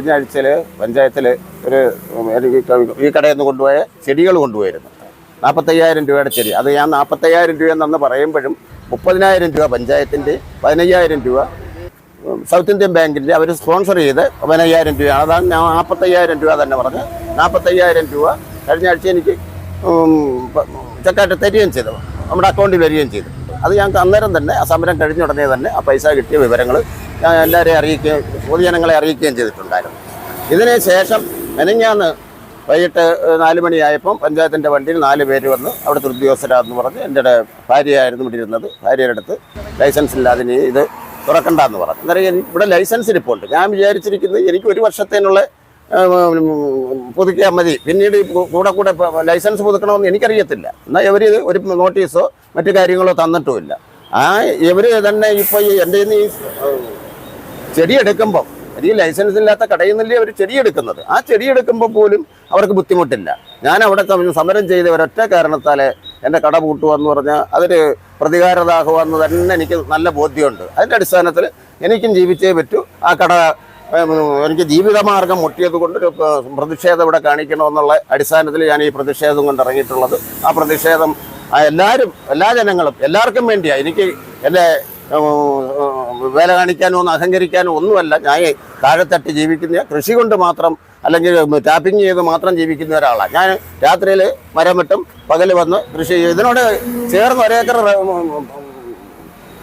കഴിഞ്ഞ ആഴ്ചയിൽ പഞ്ചായത്തിൽ ഒരു ഈ കടയിൽ നിന്ന് കൊണ്ടുപോയ ചെടികൾ കൊണ്ടുപോയിരുന്നു. നാൽപ്പത്തയ്യായിരം രൂപയുടെ ചെടി. അത് ഞാൻ നാൽപ്പത്തയ്യായിരം രൂപ എന്നു പറയുമ്പോഴും മുപ്പതിനായിരം രൂപ പഞ്ചായത്തിന്റെ പതിനയ്യായിരം രൂപ സൗത്ത് ഇന്ത്യൻ ബാങ്കിന്റെ അവർ സ്പോൺസർ ചെയ്ത് പതിനയ്യായിരം രൂപയാണ് അതാണ് ഞാൻ നാൽപ്പത്തയ്യായിരം രൂപ തന്നെ പറഞ്ഞ് നാൽപ്പത്തയ്യായിരം രൂപ കഴിഞ്ഞ ആഴ്ച എനിക്ക് ചെക്കായിട്ട് തരികയും ചെയ്തു. നമ്മുടെ അക്കൗണ്ടിൽ വരികയും ചെയ്തു. അത് ഞങ്ങൾക്ക് അന്നേരം തന്നെ ആ സമരം കഴിഞ്ഞ ഉടനെ തന്നെ ആ പൈസ കിട്ടിയ വിവരങ്ങൾ ഞാൻ എല്ലാവരെയും അറിയിക്കുകയും പൊതുജനങ്ങളെ അറിയിക്കുകയും ചെയ്തിട്ടുണ്ടായിരുന്നു. ഇതിന് ശേഷം മെനഞ്ഞാന്ന് വൈകിട്ട് നാല് മണിയായപ്പം പഞ്ചായത്തിന്റെ വണ്ടിയിൽ നാല് പേര് വന്ന് അവിടുത്തെ ഉദ്യോഗസ്ഥരാന്ന് പറഞ്ഞ് എന്റെ ഭാര്യയായിരുന്നു ഇവിടെ ഇരുന്നത് ഭാര്യയുടെ അടുത്ത് ലൈസൻസ് ഇല്ലാതെ ഇനി ഇത് തുറക്കണ്ടെന്ന് പറഞ്ഞു. അന്നേരം ഇവിടെ ലൈസൻസ് ഇരിപ്പുണ്ട്. ഞാൻ വിചാരിച്ചിരിക്കുന്നത് എനിക്ക് ഒരു വർഷത്തേനുള്ള പുതുക്കിയാൽ മതി. പിന്നീട് കൂടെ കൂടെ ലൈസൻസ് പുതുക്കണമെന്ന് എനിക്കറിയത്തില്ല. എന്നാൽ ഇവർ ഒരു നോട്ടീസോ മറ്റു കാര്യങ്ങളോ തന്നിട്ടുമില്ല. ആ ഇവർ തന്നെ ഇപ്പോൾ എന്റെ ഈ ചെടി ഈ ലൈസൻസ് ഇല്ലാത്ത കടയിൽ നിന്നല്ലേ അവർ ചെടിയെടുക്കുന്നത്. ആ ചെടിയെടുക്കുമ്പോൾ പോലും അവർക്ക് ബുദ്ധിമുട്ടില്ല. ഞാൻ അവിടെ സമ- സമരം ചെയ്ത ഒരൊറ്റ കാരണത്താൽ എന്റെ കട പൂട്ടുക എന്ന് പറഞ്ഞാൽ അതൊരു പ്രതികാരദാഹമെന്ന് തന്നെ എനിക്ക് നല്ല ബോധ്യമുണ്ട്. അതിന്റെ അടിസ്ഥാനത്തിൽ എനിക്കും ജീവിച്ചേ പറ്റൂ. ആ കട എനിക്ക് ജീവിതമാർഗം മുട്ടിയത് കൊണ്ട് പ്രതിഷേധം ഇവിടെ കാണിക്കണമെന്നുള്ള അടിസ്ഥാനത്തിൽ ഞാൻ ഈ പ്രതിഷേധം കൊണ്ട് ഇറങ്ങിയിട്ടുള്ളത്. ആ പ്രതിഷേധം എല്ലാവരും എല്ലാ ജനങ്ങളും എല്ലാവർക്കും വേണ്ടിയാണ് എനിക്ക് എന്റെ വേല കാണിക്കാനോ ഒന്നും അഹങ്കരിക്കാനോ ഒന്നുമല്ല. ഞാൻ താഴെത്തട്ട് ജീവിക്കുന്ന കൃഷി കൊണ്ട് മാത്രം അല്ലെങ്കിൽ ടാപ്പിംഗ് ചെയ്ത് മാത്രം ജീവിക്കുന്ന ഒരാളാണ്. ഞാൻ രാത്രിയിൽ മരം വെട്ടും പകൽ വന്ന് കൃഷി ചെയ്യും. ഇതിനോട് ചേർന്ന് ഒരേക്കർ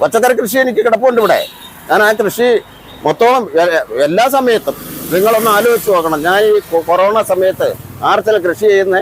പച്ചക്കറി കൃഷി എനിക്ക് കിടപ്പുണ്ട് ഇവിടെ. ഞാൻ ആ കൃഷി മൊത്തം എല്ലാ സമയത്തും നിങ്ങളൊന്ന് ആലോചിച്ച് നോക്കണം. ഞാൻ ഈ കൊറോണ സമയത്ത് ആർച്ചൽ കൃഷി ചെയ്യുന്ന